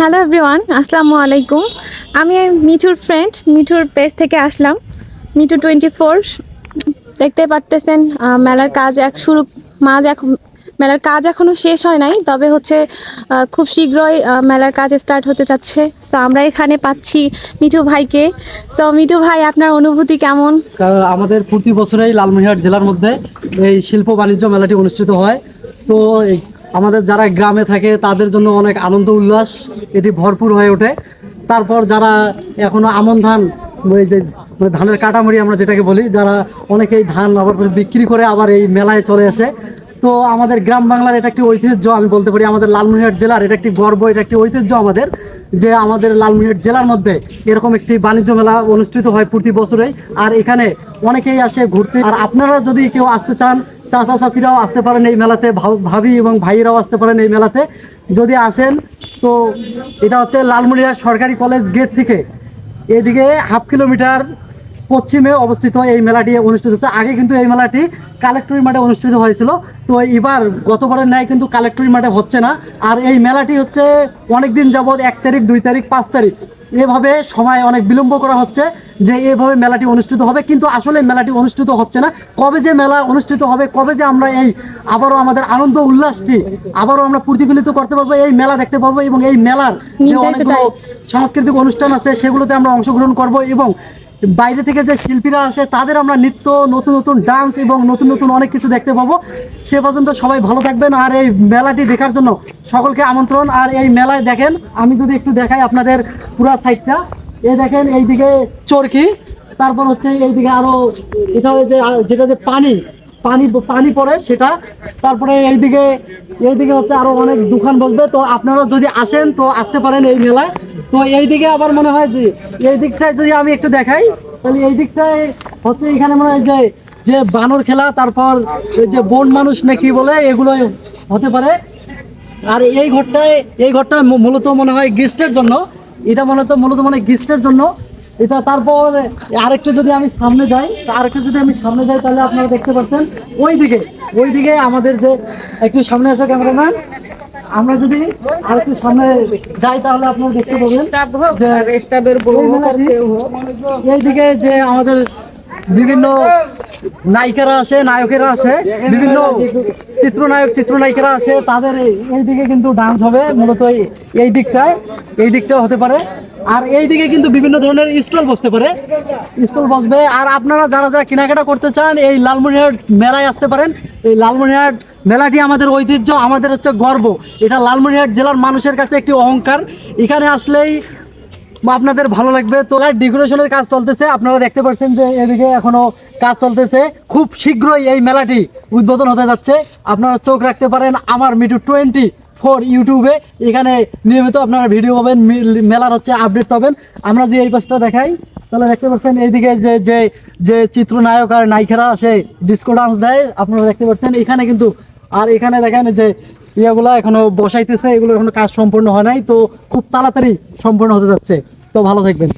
Hello everyone আসসালামু আলাইকুম। আমি মিঠুর ফ্রেন্ড মিঠুর পেজ থেকে আসলাম। মিঠু টোয়েন্টি ফোর দেখতে পারতেছেন মেলার কাজ এক শুরু, মাঝ এখন মেলার কাজ এখনও শেষ হয় নাই, তবে হচ্ছে খুব শীঘ্রই মেলার কাজ স্টার্ট হতে যাচ্ছে। সো আমরা এখানে পাচ্ছি মিঠু ভাইকে। সো মিঠু ভাই, আপনার অনুভূতি কেমন? আমাদের প্রতি বছরেই লালমনিরহাট জেলার মধ্যে এই শিল্প বাণিজ্য মেলাটি অনুষ্ঠিত হয়। তো আমাদের যারা গ্রামে থাকে, তাদের জন্য অনেক আনন্দ উল্লাস। এটি ভরপুর হয়ে ওঠে। তারপর যারা এখনও আমন ধান, ওই যে মানে ধানের কাটামড়ি আমরা যেটাকে বলি, যারা অনেকেই ধান আবার করে বিক্রি করে আবার এই মেলায় চলে আসে। তো আমাদের গ্রাম বাংলার এটা একটি ঐতিহ্য, আমি বলতে পারি আমাদের লালমনিরহাট জেলার এটা একটি গর্ব, এটা একটি ঐতিহ্য আমাদের যে আমাদের লালমনিরহাট জেলার মধ্যে এরকম একটি বাণিজ্য মেলা অনুষ্ঠিত হয় প্রতি বছরেই। আর এখানে অনেকেই আসে ঘুরতে। আর আপনারা যদি কেউ আসতে চান চাচা চাচিরাও আসতে পারেন এই মেলাতে ভাব- এবং ভাইয়েরাও আসতে পারেন এই মেলাতে। যদি আসেন, তো এটা হচ্ছে লালমনিরহাট সরকারি কলেজ গেট থেকে। এদিকে হাফ কিলোমিটার পশ্চিমে অবস্থিত এই মেলাটি অনুষ্ঠিত হচ্ছে। আগে কিন্তু এই মেলাটি কালেক্টরি মাঠে অনুষ্ঠিত হয়েছিল। তো এবার গতবারের ন্যায় কিন্তু কালেক্টরি মাঠে হচ্ছে না। আর এই মেলাটি হচ্ছে অনেক দিন যাবৎ এক তারিখ, দুই তারিখ, পাঁচ তারিখ। এভাবে সময় অনেক বিলম্ব করা হচ্ছে যে এভাবে মেলাটি অনুষ্ঠিত হবে কিন্তু আসলে মেলাটি অনুষ্ঠিত হচ্ছে না। কবে যে মেলা অনুষ্ঠিত হবে কবে যে আমরা এই আবারও আমাদের আনন্দ উল্লাসটি আবারও আমরা প্রতিফলিত করতে পারব এই মেলা দেখতে পারব এবং এই মেলার যে অনেকগুলো সাংস্কৃতিক অনুষ্ঠান আছে সেগুলোতে আমরা অংশগ্রহণ করব এবং বাইরে থেকে যে শিল্পীরা আসে, তাদের আমরা নৃত্য নতুন নতুন ডান্স এবং নতুন নতুন অনেক কিছু দেখতে পাবো। সে পর্যন্ত সবাই ভালো থাকবেন আর এই মেলাটি দেখার জন্য সকলকে আমন্ত্রণ। আর এই মেলায় দেখেন, আমি যদি একটু দেখাই আপনাদের পুরো সাইডটা এ দেখেন, এইদিকে চরকি, তারপর হচ্ছে এইদিকে আরও এটা যে যেটা যে পানি পানি পানি পড়ে সেটা। তারপরে এইদিকে এইদিকে হচ্ছে আরও অনেক দোকান বসবে। তো আপনারা যদি আসেন, তো আসতে পারেন এই মেলায়। তো এইদিকে আবার মনে হয় যে এই দিকটায় যদি আমি একটু দেখাই, তাহলে এই দিকটায় হচ্ছে এখানে মনে হয় যে যে বানর খেলা, তারপর যে বন মানুষ না কি বলে, এগুলো হতে পারে। আর এই ঘরটায়, এই ঘরটা মূলত মনে হয় গেস্টের জন্য। এটা মনে হয় মূলত মূলত মানে গেস্টের জন্য। এটা তারপর আরেকটু যদি আমি সামনে যাই আরেকটু যদি আমি সামনে যাই তাহলে আপনারা দেখতে পাচ্ছেন ওই দিকে ওই দিকে আমাদের যে একটু সামনে আসা ক্যামেরাম্যান আমরা যদি আরেকটু সামনে যাই তাহলে আপনারা দেখতে পাবেন এইদিকে যে আমাদের বিভিন্ন নায়িকারা আছে, নায়কেরা আছে, বিভিন্ন চিত্রনায়ক, চিত্রনায়িকারা আছে, তাদের এই- এইদিকে কিন্তু ডান্স হবে, মূলত এই- এই দিকটায়, এই দিকটাও হতে পারে। আর এইদিকে কিন্তু বিভিন্ন ধরনের স্টল বসতে পারে। স্টল বসবে, আর আপনারা যারা যারা কেনাকাটা করতে চান, এই লালমনিরহাট মেলায় আসতে পারেন। এই লালমনিরহাট মেলাটি আমাদের ঐতিহ্য, আমাদের হচ্ছে গর্ব। এটা লালমনিরহাট জেলার মানুষের কাছে একটি অহংকার। এখানে আসলেই আপনাদের ভালো লাগবে তোলার ডেকোরেশনের কাজ চলতেছে। আপনারা দেখতে পাচ্ছেন যে এদিকে এখনও কাজ চলতেছে। খুব শীঘ্রই এই মেলাটি উদ্বোধন হতে যাচ্ছে। আপনারা চোখ রাখতে পারেন আমার মিটু টোয়েন্টি ফোর ইউটিউবে। এখানে নিয়মিত আপনারা ভিডিও পাবেন মেলার হচ্ছে আপডেট পাবেন। আমরা যে এই পাশটা দেখাই, তাহলে দেখতে পাচ্ছেন এইদিকে যে যে যে চিত্রনায়ক আর নায়িকারা আসে ডিস্কো ডান্স দেয়, আপনারা দেখতে পাচ্ছেন। এখানে কিন্তু, আর এখানে দেখেন যে ইয়েগুলো এখনও বসাইতেছে এগুলো এখনও কাজ সম্পূর্ণ হয় নাই, তো খুব তাড়াতাড়ি সম্পূর্ণ হতে যাচ্ছে। তো ভালো থাকবেন।